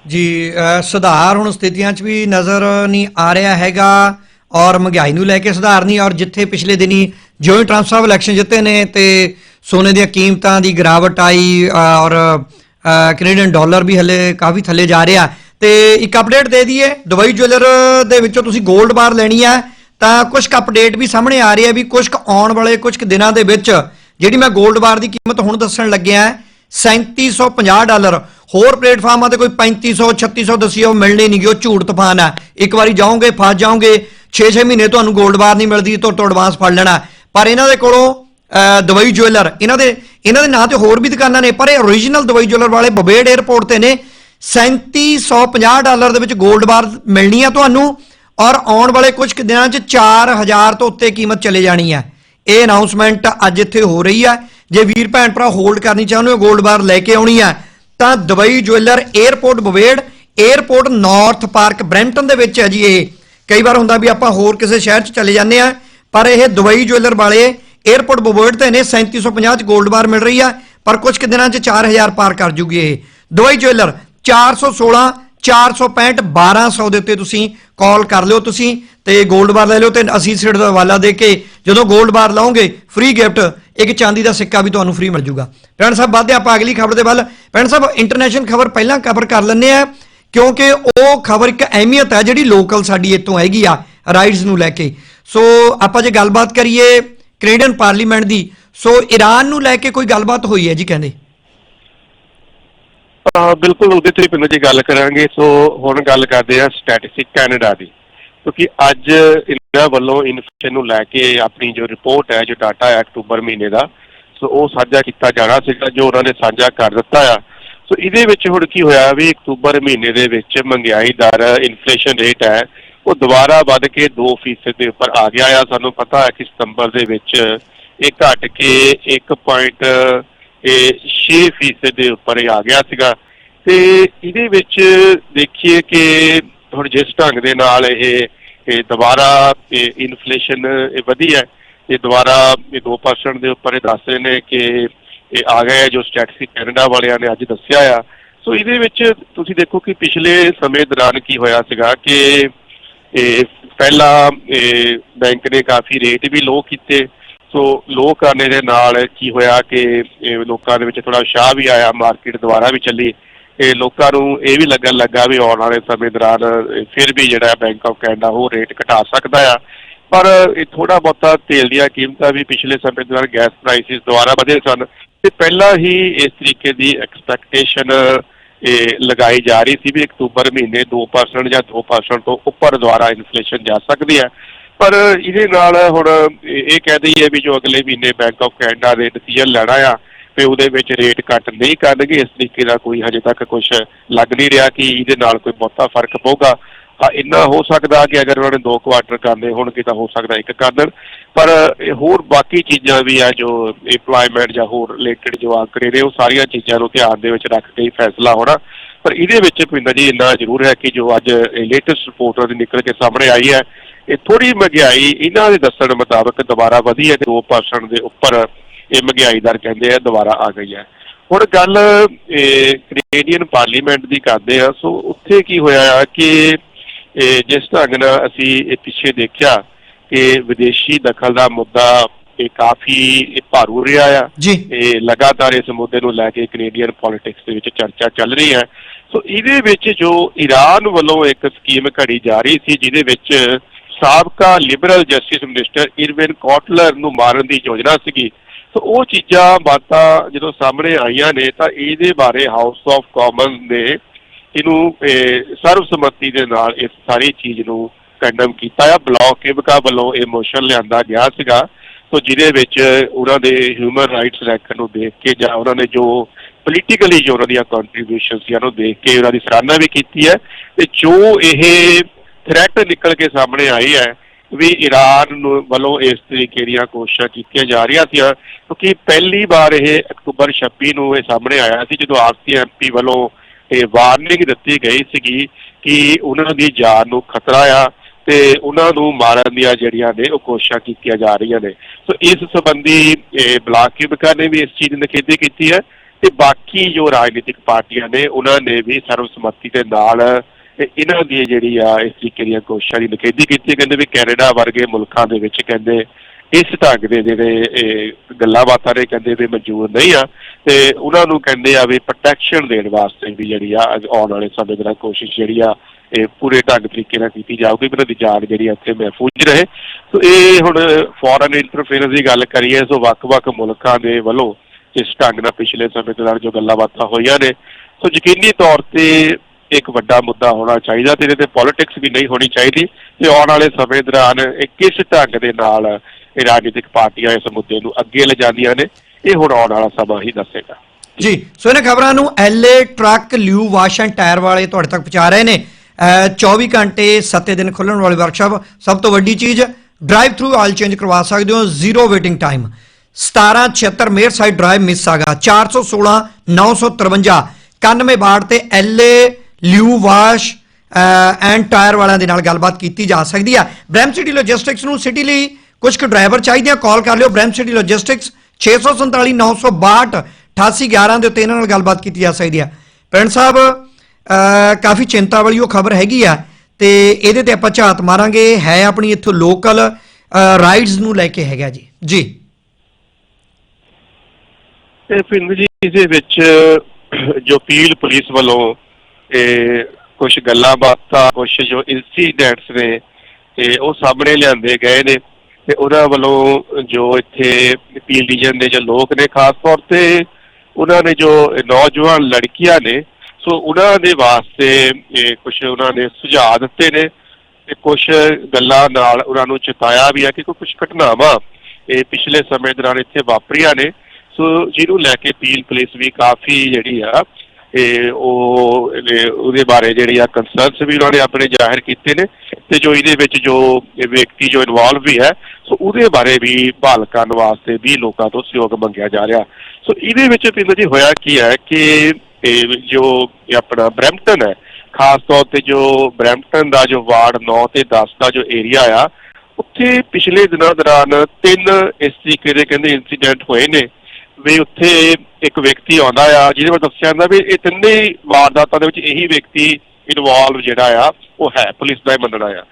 ਜੀ ਸੁਧਾਰ ਹੁਣ ਸਥਿਤੀਆਂ 'ਚ ਵੀ ਨਜ਼ਰ ਨਹੀਂ ਆ ਰਿਹਾ ਹੈਗਾ ਔਰ ਮਹਿੰਗਾਈ ਨੂੰ ਲੈ ਕੇ ਸੁਧਾਰ ਨਹੀਂ ਔਰ ਜਿੱਥੇ ਪਿਛਲੇ ਦਿਨੀ ਜਿਉਂ ਟਰੰਪ ਸਾਹਿਬ ਇਲੈਕਸ਼ਨ ਜਿੱਤੇ ਨੇ ਤੇ ਸੋਨੇ ਦੀਆਂ ਕੀਮਤਾਂ ਦੀ ਗਿਰਾਵਟ ਆਈ ਔਰ ਅ, ਕੈਨੇਡੀਅਨ ਡਾਲਰ ਵੀ ਹਲੇ ਕਾਫੀ ਥੱਲੇ ਜਾ ਰਿਹਾ। ਤੇ ਇੱਕ ਅਪਡੇਟ ਦੇ ਦਈਏ ਦੁਬਈ ਜੁਐਲਰ ਦੇ ਵਿੱਚੋਂ ਤੁਸੀਂ 골ਡ ਬਾਰ ਲੈਣੀ ਹੈ ਤਾਂ ਕੁਝ ਕੁ ਅਪਡੇਟ ਵੀ ਸਾਹਮਣੇ ਆ ਰਹੀ ਹੈ ਵੀ ਕੁਝ ਕੁ ਆਉਣ ਵਾਲੇ ਕੁਝ ਕੁ ਦਿਨਾਂ ਦੇ ਵਿੱਚ ਜਿਹੜੀ ਮੈਂ ਗੋਲਡ ਬਾਰ ਦੀ ਕੀਮਤ ਹੁਣ ਦੱਸਣ ਲੱਗਿਆ ਹੈ 3750 ਡਾਲਰ। ਹੋਰ ਪਲੇਟਫਾਰਮਾਂ ਤੇ ਕੋਈ 3500 3600 ਦੱਸੀ ਉਹ ਮਿਲਣੀ ਨਹੀਂ ਗਿਓ ਝੂਠ ਤੂਫਾਨ ਆ ਇੱਕ ਵਾਰੀ ਜਾਓਗੇ, ਫਸ ਜਾਓਗੇ 6-6 ਮਹੀਨੇ ਤੁਹਾਨੂੰ ਗੋਲਡ ਬਾਰ ਨਹੀਂ ਮਿਲਦੀ ਤੋਂ ਤੋਂ ਐਡਵਾਂਸ ਫੜ ਲੈਣਾ। ਪਰ ਇਹਨਾਂ ਦੇ ਕੋਲੋਂ ਦਵਾਈ ਜੁਐਲਰ ਇਹਨਾਂ ਦੇ ਇਹਨਾਂ ਦੇ ਨਾਂ ਤੇ ਹੋਰ ਵੀ ਦੁਕਾਨਾਂ ਨੇ, ਪਰ ਇਹ origignal ਦਵਾਈ ਜੁਐਲਰ ਵਾਲੇ ਬਬੇੜ 에ਅਰਪੋਰਟ ਤੇ ਨੇ। 3750 ਡਾਲਰ ਦੇ ਵਿੱਚ ਗੋਲਡ ਬਾਰ ਮਿਲਣੀ ਆ ਤੁਹਾਨੂੰ। ਔਰ ਆਉਣ ਵਾਲੇ ਕੁਝ ਦਿਨਾਂ 'ਚ 4000 ਤੋਂ ਉੱਤੇ ਕੀਮਤ ਚਲੇ ਜਾਣੀ ਹੈ। ਇਹ ਅਨਾਉਂਸਮੈਂਟ ਅੱਜ ਇੱਥੇ ਹੋ ਰਹੀ ਹੈ। ਜੇ ਵੀਰ ਭੈਣ ਭਰਾ ਹੋਲਡ ਕਰਨੀ ਚਾਹੁੰਦੇ ਹੋ 골ਡ ਬਾਰ ਲੈ ਕੇ ਆਉਣੀ ਹੈ, ਤਾਂ ਦੁਬਈ ਜੁਐਲਰ 에ਅਰਪੋਰਟ ਬਵੇੜ 에ਅਰਪੋਰਟ ਨਾਰਥ ਪਾਰਕ ਬ੍ਰੈਂਟਨ ਦੇ ਵਿੱਚ ਹੈ ਜੀ ਇਹ। ਕਈ ਵਾਰ ਹੁੰਦਾ ਵੀ ਆਪਾਂ ਹੋਰ ਕਿਸੇ ਸ਼ਹਿਰ 'ਚ ਚਲੇ ਜਾਂਦੇ ਆ ਪਰ ਇਹ ਦੁਬਈ ਜੁਐਲਰ ਵਾਲੇ 에ਅਰਪੋਰਟ ਬਵੇੜ ਤੇ ਨੇ 3750 'ਚ 골ਡ ਬਾਰ ਮਿਲ ਰਹੀ ਹੈ, ਪਰ ਕੁਝ ਕਿ ਦਿਨਾਂ 'ਚ 4000 ਪਾਰ ਕਰ ਜੂਗੀ ਇਹ। ਦੁਬਈ ਜੁਐਲਰ 416 465 1200 ਦੇ ਉੱਤੇ ਤੁਸੀਂ ਕਾਲ ਕਰ ਲਿਓ ਤੁਸੀਂ ਤੇ 골ਡ ਬਾਰ ਲੈ ਲਿਓ ਤੇ ਅਸੀਂ ਸਿਰ ਦਾ ਹਵਾਲਾ ਦੇ ਕੇ ਜਦੋਂ 골ਡ ਬਾਰ ਲਾਓਗੇ ਫ੍ਰੀ ਗਿਫਟ ਇੱਕ ਚਾਂਦੀ ਦਾ ਸਿੱਕਾ ਵੀ ਤੁਹਾਨੂੰ ਫ੍ਰੀ ਮਿਲ ਜੂਗਾ। ਭੈਣ ਸਾਹਿਬ, ਵੱਧਦੇ ਆਪਾਂ ਅਗਲੀ ਖਬਰ ਦੇ ਵੱਲ। ਭੈਣ ਸਾਹਿਬ ਇੰਟਰਨੈਸ਼ਨਲ ਖਬਰ ਪਹਿਲਾਂ ਕਵਰ ਕਰ ਲੈਂਦੇ ਆ, ਕਿਉਂਕਿ ਉਹ ਖਬਰ ਇੱਕ ਅਹਿਮੀਅਤ ਹੈ ਜਿਹੜੀ ਲੋਕਲ ਸਾਡੀ ਇੱਥੋਂ ਹੈਗੀ ਆ ਰਾਈਟਸ ਨੂੰ ਲੈ ਕੇ। ਸੋ ਆਪਾਂ ਜੇ ਗੱਲਬਾਤ ਕਰੀਏ ਕੈਨੇਡੀਅਨ ਪਾਰਲੀਮੈਂਟ ਦੀ, ਸੋ ਈਰਾਨ ਨੂੰ ਲੈ ਕੇ ਕੋਈ ਗੱਲਬਾਤ ਹੋਈ ਹੈ ਜੀ ਕਹਿੰਦੇ? ਬਿਲਕੁਲ ਉਹਦੇ ਤੇ ਪਹਿਲਾਂ ਜੀ ਗੱਲ ਕਰਾਂਗੇ, ਸੋ ਹੁਣ ਗੱਲ ਕਰਦੇ ਆ ਸਟੈਟਿਸਟਿਕ ਕੈਨੇਡਾ ਦੀ। ਕਿਉਂਕਿ ਅੱਜ ਇਹਨਾਂ ਵੱਲੋਂ ਇਨਫਲੇਸ਼ਨ ਨੂੰ ਲੈ ਕੇ ਆਪਣੀ ਜੋ ਰਿਪੋਰਟ ਹੈ, ਜੋ ਡਾਟਾ ਹੈ ਅਕਤੂਬਰ ਮਹੀਨੇ ਦਾ, ਸੋ ਉਹ ਸਾਂਝਾ ਕੀਤਾ ਜਾਣਾ ਸੀਗਾ, ਜੋ ਉਹਨਾਂ ਨੇ ਸਾਂਝਾ ਕਰ ਦਿੱਤਾ ਆ। ਸੋ ਇਹਦੇ ਵਿੱਚ ਹੁਣ ਕੀ ਹੋਇਆ ਵੀ ਅਕਤੂਬਰ ਮਹੀਨੇ ਦੇ ਵਿੱਚ ਮਹਿੰਗਾਈ ਦਰ ਇਨਫਲੇਸ਼ਨ ਰੇਟ ਹੈ, ਉਹ ਦੁਬਾਰਾ ਵੱਧ ਕੇ 2% ਦੇ ਉੱਪਰ ਆ ਗਿਆ ਆ। ਸਾਨੂੰ ਪਤਾ ਹੈ ਕਿ ਸਤੰਬਰ ਦੇ ਵਿੱਚ ਇਹ ਘਟ ਕੇ 1.6% ਦੇ ਉੱਪਰ ਇਹ ਆ ਗਿਆ ਸੀਗਾ। ਤੇ ਇਹਦੇ ਵਿੱਚ ਦੇਖੀਏ ਕਿ ਹੁਣ ਜਿਸ ਢੰਗ ਦੇ ਨਾਲ ਇਹ ਇਹ ਦੁਬਾਰਾ ਇਨਫਲੇਸ਼ਨ ਵਧੀ ਹੈ, ਇਹ ਦੁਬਾਰਾ ਇਹ 2% ਦੇ ਉੱਪਰ ਇਹ ਦੱਸ ਰਹੇ ਨੇ ਕਿ ਇਹ ਆ ਗਿਆ ਜੋ ਸਟੈਟਿਸਟਿਕ ਕੈਨੇਡਾ ਵਾਲਿਆਂ ਨੇ ਅੱਜ ਦੱਸਿਆ ਆ। ਸੋ ਇਹਦੇ ਵਿੱਚ ਤੁਸੀਂ ਦੇਖੋ ਕਿ ਪਿਛਲੇ ਸਮੇਂ ਦੌਰਾਨ ਕੀ ਹੋਇਆ ਸੀਗਾ ਕਿ ਇਹ ਪਹਿਲਾਂ ਇਹ ਬੈਂਕ ਨੇ ਕਾਫੀ ਰੇਟ ਵੀ ਲੋ ਕੀਤੇ ਸੋ ਲੋ ਕਰਨੇ ਦੇ ਨਾਲ ਕੀ ਹੋਇਆ ਕਿ ਲੋਕਾਂ ਦੇ ਵਿੱਚ ਥੋੜਾ ਸ਼ਾਹ ਵੀ ਆਇਆ ਮਾਰਕੀਟ ਦੁਬਾਰਾ ਵੀ ਚੱਲੀ। ਇਹ ਲੋਕਾਂ ਨੂੰ ਇਹ ਵੀ ਲੱਗਣ ਲੱਗਾ ਵੀ ਆਉਣ ਵਾਲੇ ਸਮੇਂ ਦੌਰਾਨ ਫਿਰ ਵੀ ਜਿਹੜਾ ਬੈਂਕ ਆਫ ਕੈਨੇਡਾ ਉਹ ਰੇਟ ਘਟਾ ਸਕਦਾ ਆ। ਪਰ ਇਹ ਥੋੜਾ ਬਹੁਤਾ ਤੇਲ ਦੀਆਂ ਕੀਮਤਾਂ ਵੀ ਪਿਛਲੇ ਸਮੇਂ ਦੌਰਾਨ ਗੈਸ ਪ੍ਰਾਈਸਿਸ ਦੁਆਰਾ ਵਧੇ ਸਨ। ਤੇ ਪਹਿਲਾਂ ਹੀ ਇਸ ਤਰੀਕੇ ਦੀ ਐਕਸਪੈਕਟੇਸ਼ਨ ਇਹ ਲਗਾਈ ਜਾ ਰਹੀ ਸੀ ਵੀ ਅਕਤੂਬਰ ਮਹੀਨੇ 2% ਜਾਂ 2% ਤੋਂ ਉੱਪਰ ਦੁਆਰਾ ਇਨਫਲੇਸ਼ਨ ਜਾ ਸਕਦੀ ਹੈ। ਪਰ ਇਹਦੇ ਨਾਲ ਹੁਣ ਇਹ ਕਹਿ ਦਈਏ ਵੀ ਜੋ ਅਗਲੇ ਮਹੀਨੇ ਬੈਂਕ ਆਫ ਕੈਨੇਡਾ ਦੇ ਡਿਸੀਜਨ ਲੈਣਾ ਆ ਤੇ ਉਹਦੇ ਵਿੱਚ ਰੇਟ ਘੱਟ ਨਹੀਂ ਕਰਨਗੇ, ਇਸ ਤਰੀਕੇ ਦਾ ਕੋਈ ਹਜੇ ਤੱਕ ਕੁਝ ਲੱਗ ਨਹੀਂ ਰਿਹਾ ਕਿ ਇਹਦੇ ਨਾਲ ਕੋਈ ਬਹੁਤਾ ਫ਼ਰਕ ਪਊਗਾ। ਹਾਂ ਇੰਨਾ ਹੋ ਸਕਦਾ ਕਿ ਅਗਰ ਉਹਨਾਂ ਨੇ ਦੋ ਕੁਆਟਰ ਕਰਨੇ ਹੋਣਗੇ ਤਾਂ ਹੋ ਸਕਦਾ ਇੱਕ ਕਰ ਦੇਣ ਪਰ ਇਹ ਹੋਰ ਬਾਕੀ ਚੀਜ਼ਾਂ ਵੀ ਆ ਜੋ EMPLOYMENT ਜਾਂ ਹੋਰ ਰਿਲੇਟਡ ਜੋ ਆਂਕੜੇ ਨੇ, ਉਹ ਸਾਰੀਆਂ ਚੀਜ਼ਾਂ ਨੂੰ ਧਿਆਨ ਦੇ ਵਿੱਚ ਰੱਖ ਕੇ ਹੀ ਫੈਸਲਾ ਹੋਣਾ। ਪਰ ਇਹਦੇ ਵਿੱਚ ਭਿੰਦਰ ਜੀ ਇੰਨਾ ਜ਼ਰੂਰ ਹੈ ਕਿ ਜੋ ਅੱਜ ਲੇਟੈਸਟ ਰਿਪੋਰਟ ਦੀ ਨਿਕਲ ਕੇ ਸਾਹਮਣੇ ਆਈ ਹੈ ਇਹ ਥੋੜੀ ਮਹਿੰਗਾਈ ਇਹਨਾਂ ਦੇ ਦੱਸਣ ਮੁਤਾਬਕ ਦੁਬਾਰਾ ਵਧੀ ਹੈ ਤੇ 2% ਦੇ ਉੱਪਰ ਇਹ ਮਹਿੰਗਾਈ ਦਰ ਕਹਿੰਦੇ ਆ ਦੁਬਾਰਾ ਆ ਗਈ ਹੈ। ਹੁਣ ਗੱਲ ਇਹ ਕੈਨੇਡੀਅਨ ਪਾਰਲੀਮੈਂਟ ਦੀ ਕਰਦੇ ਆ ਸੋ ਉੱਥੇ ਕੀ ਹੋਇਆ ਆ ਕਿ ਇਹ ਜਿਸ ਢੰਗ ਨਾਲ ਅਸੀਂ ਇਹ ਪਿੱਛੇ ਦੇਖਿਆ ਕਿ ਵਿਦੇਸ਼ੀ ਦਖਲ ਦਾ ਮੁੱਦਾ ਇਹ ਕਾਫੀ ਭਾਰੂ ਰਿਹਾ ਆ। ਇਹ ਲਗਾਤਾਰ ਇਸ ਮੁੱਦੇ ਨੂੰ ਲੈ ਕੇ ਕੈਨੇਡੀਅਨ ਪੋਲਿਟਿਕਸ ਦੇ ਵਿੱਚ ਚਰਚਾ ਚੱਲ ਰਹੀ ਹੈ। ਸੋ ਇਹਦੇ ਵਿੱਚ ਜੋ ਈਰਾਨ ਵੱਲੋਂ ਇੱਕ ਸਕੀਮ ਘੜੀ ਜਾ ਰਹੀ ਸੀ ਜਿਹਦੇ ਵਿੱਚ ਸਾਬਕਾ liberal justice minister Irwin Cotler ਨੂੰ ਮਾਰਨ ਦੀ ਯੋਜਨਾ ਸੀਗੀ। ਸੋ ਉਹ ਚੀਜ਼ਾਂ ਬਾਤਾਂ ਜਦੋਂ ਸਾਹਮਣੇ ਆਈਆਂ ਨੇ ਤਾਂ ਇਹਦੇ ਬਾਰੇ ਹਾਊਸ ਆਫ ਕਾਮਨ ਨੇ ਇਹਨੂੰ ਇਹ, ਸਰਵਸੰਮਤੀ ਦੇ ਨਾਲ ਇਸ ਸਾਰੀ ਚੀਜ਼ ਨੂੰ ਕੰਡਮ ਕੀਤਾ ਆ। ਬਲੌਕ ਕਿਬਕਾ ਵੱਲੋਂ ਇਹ ਮੋਸ਼ਨ ਲਿਆਂਦਾ ਗਿਆ ਸੀਗਾ। ਸੋ ਜਿਹਦੇ ਵਿੱਚ ਉਹਨਾਂ ਦੇ ਹਿਊਮਨ ਰਾਈਟਸ ਰੈਕਟ ਨੂੰ ਦੇਖ ਕੇ ਜਾਂ ਉਹਨਾਂ ਨੇ ਜੋ ਪੋਲੀਟੀਕਲੀ ਜੋ ਉਹਨਾਂ ਦੀਆਂ ਕੰਟਰੀਬਿਊਸ਼ਨਸ ਸੀ ਉਹਨੂੰ ਦੇਖ ਕੇ ਉਹਨਾਂ ਦੀ ਸਰਾਹਨਾ ਵੀ ਕੀਤੀ ਹੈ। ਤੇ ਜੋ ਇਹ ਥ੍ਰੈਟ ਨਿਕਲ ਕੇ ਸਾਹਮਣੇ ਆਈ ਹੈ ਵੀ ਈਰਾਨ ਨੂੰ ਵੱਲੋਂ ਇਸ ਤਰੀਕੇ ਦੀਆਂ ਕੋਸ਼ਿਸ਼ਾਂ ਕੀਤੀਆਂ ਜਾ ਰਹੀਆਂ ਸੀ ਕਿਉਂਕਿ ਪਹਿਲੀ ਵਾਰ ਇਹ ਅਕਤੂਬਰ 26 ਨੂੰ ਇਹ ਸਾਹਮਣੇ ਆਇਆ ਸੀ, ਜਦੋਂ ਆਰਸੀ ਐਮਪੀ ਵੱਲੋਂ ਇਹ ਵਾਰਨਿੰਗ ਦਿੱਤੀ ਗਈ ਸੀਗੀ ਕਿ ਉਹਨਾਂ ਦੀ ਜਾਨ ਨੂੰ ਖਤਰਾ ਆ ਤੇ ਉਹਨਾਂ ਨੂੰ ਮਾਰਨ ਦੀਆਂ ਜਿਹੜੀਆਂ ਨੇ ਉਹ ਕੋਸ਼ਿਸ਼ਾਂ ਕੀਤੀਆਂ ਜਾ ਰਹੀਆਂ ਨੇ। ਸੋ ਇਸ ਸੰਬੰਧੀ ਇਹ ਬਲਾਕ ਕਿਬਕਾ ਨੇ ਵੀ ਇਸ ਚੀਜ਼ ਦੀ ਨਿਖੇਧੀ ਕੀਤੀ ਹੈ ਤੇ ਬਾਕੀ ਜੋ ਰਾਜਨੀਤਿਕ ਪਾਰਟੀਆਂ ਨੇ, ਉਹਨਾਂ ਨੇ ਵੀ ਸਰਵਸੰਮਤੀ ਦੇ ਨਾਲ ਤੇ ਇਹਨਾਂ ਦੀ ਜਿਹੜੀ ਆ ਇਸ ਤਰੀਕੇ ਦੀਆਂ ਕੋਸ਼ਿਸ਼ਾਂ ਦੀ ਨਿਖੇਧੀ ਕੀਤੀ, ਕਹਿੰਦੇ ਵੀ ਕੈਨੇਡਾ ਵਰਗੇ ਮੁਲਕਾਂ ਦੇ ਵਿੱਚ ਕਹਿੰਦੇ ਇਸ ਢੰਗ ਦੇ ਜਿਹੜੇ ਇਹ ਗੱਲਾਂ ਬਾਤਾਂ ਨੇ ਕਹਿੰਦੇ ਵੀ ਮਨਜ਼ੂਰ ਨਹੀਂ ਆ ਤੇ ਉਹਨਾਂ ਨੂੰ ਕਹਿੰਦੇ ਆ ਵੀ ਪ੍ਰੋਟੈਕਸ਼ਨ ਦੇਣ ਵਾਸਤੇ ਵੀ ਜਿਹੜੀ ਆ ਆਉਣ ਵਾਲੇ ਸਮੇਂ ਦੇ ਨਾਲ ਕੋਸ਼ਿਸ਼ ਜਿਹੜੀ ਆ ਇਹ ਪੂਰੇ ਢੰਗ ਤਰੀਕੇ ਨਾਲ ਕੀਤੀ ਜਾਊਗੀ, ਵੀ ਦੀ ਜਾਨ ਜਿਹੜੀ ਆ ਇੱਥੇ ਮਹਿਫੂਜ਼ ਰਹੇ। ਸੋ ਇਹ ਹੁਣ ਫੋਰਨ ਇੰਟਰਫੇਰੈਂਸ ਦੀ ਗੱਲ ਕਰੀਏ, ਸੋ ਵੱਖ-ਵੱਖ ਮੁਲਕਾਂ ਦੇ ਵੱਲੋਂ ਇਸ ਢੰਗ ਨਾਲ ਪਿਛਲੇ ਸਮੇਂ ਦੇ ਨਾਲ ਜੋ ਗੱਲਾਂ ਬਾਤਾਂ ਹੋਈਆਂ ਨੇ, ਸੋ ਯਕੀਨੀ ਤੌਰ ਤੇ ਇੱਕ ਵੱਡਾ ਮੁੱਦਾ ਹੋਣਾ ਚਾਹੀਦਾ ਤੇ ਇਹਦੇ ਤੇ ਪੋਲਿਟਿਕਸ ਵੀ ਨਹੀਂ ਹੋਣੀ ਚਾਹੀਦੀ ਤੇ ਆਉਣ ਵਾਲੇ ਸਮੇਂ ਦੌਰਾਨ ਇਹ ਕਿਸ ਢੰਗ ਦੇ ਨਾਲ ਇਹ ਰਾਜਨੀਤਿਕ ਪਾਰਟੀਆਂ ਇਸ ਮੁੱਦੇ ਨੂੰ ਅੱਗੇ ਲਿਜਾਂਦੀਆਂ ਨੇ, ਇਹ ਹੁਣ ਆਉਣ ਵਾਲਾ ਸਮਾਂ ਹੀ ਦੱਸੇਗਾ। ਜੀ, ਸੋ ਇਹਨਾਂ ਖਬਰਾਂ ਨੂੰ LA truck lube wash tire ਵਾਲੇ ਤੁਹਾਡੇ ਤੱਕ ਪਹੁੰਚਾ ਰਹੇ ਨੇ। 24 ਘੰਟੇ 7 ਦਿਨ ਖੁੱਲਣ ਵਾਲੀ ਵਰਕਸ਼ਾਪ ਸਭ ਤੋਂ ਵੱਡੀ ਚੀਜ਼ ਡਰਾਈਵ ਥਰੂ ਆਇਲ ਚੇਂਜ ਕਰਵਾ ਸਕਦੇ ਹੋ zero waiting time 1776 mayor side drive miss Mississauga 416 953 91 ਬਾੜ ਤੇ LA lube wash and tire ਵਾਲਿਆਂ ਦੇ ਨਾਲ ਗੱਲਬਾਤ ਕੀਤੀ ਜਾ ਸਕਦੀ ਆ ਬ੍ਰੈਮ ਸਿਟੀ ਲੌਜਿਸਟਿਕਸ ਨੂੰ ਸਿਟੀ ਲਈ ਕੁਝ ਕੁ ਡਰਾਈਵਰ ਚਾਹੀਦੇ ਆ ਕਾਲ ਕਰ ਲਿਓ। ਬ੍ਰੈਮ ਸਿਟੀ ਲੌਜਿਸਟਿਕਸ 647 962 8811 ਦੇ ਉੱਤੇ ਇਹਨਾਂ ਨਾਲ ਗੱਲਬਾਤ ਕੀਤੀ ਜਾ ਸਕਦੀ ਆ ਪਿੰਡ ਸਾਹਿਬ ਕਾਫੀ ਚਿੰਤਾ ਵਾਲੀ ਉਹ ਖਬਰ ਹੈਗੀ ਆ ਤੇ ਇਹਦੇ ਤੇ ਆਪਾਂ ਝਾਤ ਮਾਰਾਂਗੇ। ਹੈ ਆਪਣੀ ਇੱਥੋਂ ਲੋਕਲ ਰਾਈਡਸ ਨੂੰ ਲੈ ਕੇ ਹੈਗਾ ਜੀ। ਜੀ। ਤੇ ਪਿੰਡ ਜੀ ਇਹਦੇ ਵਿੱਚ ਜੋ ਪੀਲ ਪੁਲਿਸ ਵੱਲੋਂ ਇਹ ਕੁਝ ਗੱਲਾਂ ਬਾਤਾਂ ਕੁਝ ਜੋ ਇਨਸੀਡੈਂਟਸ ਨੇ, ਤੇ ਉਹ ਸਾਹਮਣੇ ਲਿਆਂਦੇ ਗਏ ਨੇ ਤੇ ਉਹਨਾਂ ਵੱਲੋਂ ਜੋ ਇੱਥੇ ਪੀਲ ਰੀਜਨ ਦੇ ਜੋ ਲੋਕ ਨੇ, ਖਾਸ ਤੌਰ ਤੇ ਉਹਨਾਂ ਨੇ ਜੋ ਨੌਜਵਾਨ ਲੜਕੀਆਂ ਨੇ, ਸੋ ਉਹਨਾਂ ਦੇ ਵਾਸਤੇ ਇਹ ਕੁਝ ਉਹਨਾਂ ਨੇ ਸੁਝਾਅ ਦਿੱਤੇ ਨੇ ਤੇ ਕੁਝ ਗੱਲਾਂ ਨਾਲ ਉਹਨਾਂ ਨੂੰ ਚੇਤਾਇਆ ਵੀ ਹੈ ਕਿ ਕੁਝ ਘਟਨਾਵਾਂ ਇਹ ਪਿਛਲੇ ਸਮੇਂ ਦੌਰਾਨ ਇੱਥੇ ਵਾਪਰੀਆਂ ਨੇ। ਸੋ ਜਿਹਨੂੰ ਲੈ ਕੇ ਪੀਲ ਪੁਲਿਸ ਵੀ ਕਾਫੀ ਜਿਹੜੀ ਆ ਇਹ ਉਹ ਉਹਦੇ ਬਾਰੇ ਜਿਹੜੀ ਆ ਕੰਸਰਨਸ ਵੀ ਉਹਨਾਂ ਨੇ ਆਪਣੇ ਜ਼ਾਹਿਰ ਕੀਤੇ ਨੇ ਤੇ ਜੋ ਇਹਦੇ ਵਿੱਚ ਜੋ ਵਿਅਕਤੀ ਜੋ ਇਨਵੋਲਵ ਵੀ ਹੈ, ਸੋ ਉਹਦੇ ਬਾਰੇ ਵੀ ਭਾਲ ਕਰਨ ਵਾਸਤੇ ਵੀ ਲੋਕਾਂ ਤੋਂ ਸਹਿਯੋਗ ਮੰਗਿਆ ਜਾ ਰਿਹਾ। ਸੋ ਇਹਦੇ ਵਿੱਚ ਪਿੰਡ ਜੀ ਹੋਇਆ ਕੀ ਹੈ ਕਿ ਜੋ ਆਪਣਾ ਬਰੈਂਪਟਨ ਹੈ, ਖਾਸ ਤੌਰ ਤੇ ਜੋ ਬਰੈਂਪਟਨ ਦਾ ਜੋ ਵਾਰਡ 9 ਤੇ 10 ਦਾ ਜੋ ਏਰੀਆ ਆ, ਉੱਥੇ ਪਿਛਲੇ ਦਿਨਾਂ ਦੌਰਾਨ ਤਿੰਨ ਇਸ ਤਰੀਕੇ ਦੇ ਕਹਿੰਦੇ ਇਨਸੀਡੈਂਟ ਹੋਏ ਨੇ। ਵੀ ਉੱਥੇ ਇੱਕ ਵਿਅਕਤੀ ਆਉਂਦਾ ਆ, ਜਿਹਦੇ ਬਾਰੇ ਦੱਸਿਆ ਜਾਂਦਾ ਵੀ ਇਹ ਤਿੰਨੇ ਵਾਰਦਾਤਾਂ ਦੇ ਵਿੱਚ ਇਹੀ ਵਿਅਕਤੀ ਇਨਵੋਲਵ ਜਿਹੜਾ ਆ, ਉਹ ਹੈ, ਪੁਲਿਸ ਦਾ ਮੰਨਣਾ ਆ।